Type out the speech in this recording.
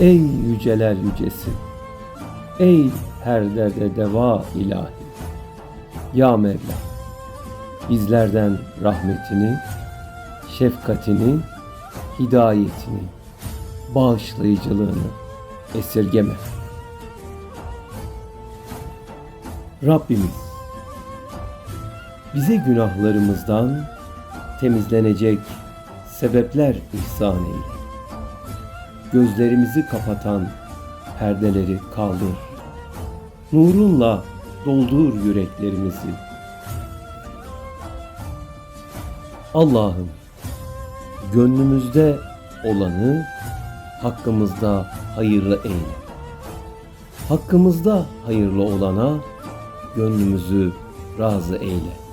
Ey yüceler yücesi, ey her derde deva ilahi. Ya Mevla, bizlerden rahmetini, şefkatini, hidayetini, bağışlayıcılığını esirgeme. Rabbimiz, bize günahlarımızdan temizlenecek sebepler ihsan eyle. Gözlerimizi kapatan perdeleri kaldır. Nurunla doldur yüreklerimizi. Allah'ım, gönlümüzde olanı hakkımızda hayırlı eyle. Hakkımızda hayırlı olana gönlümüzü razı eyle.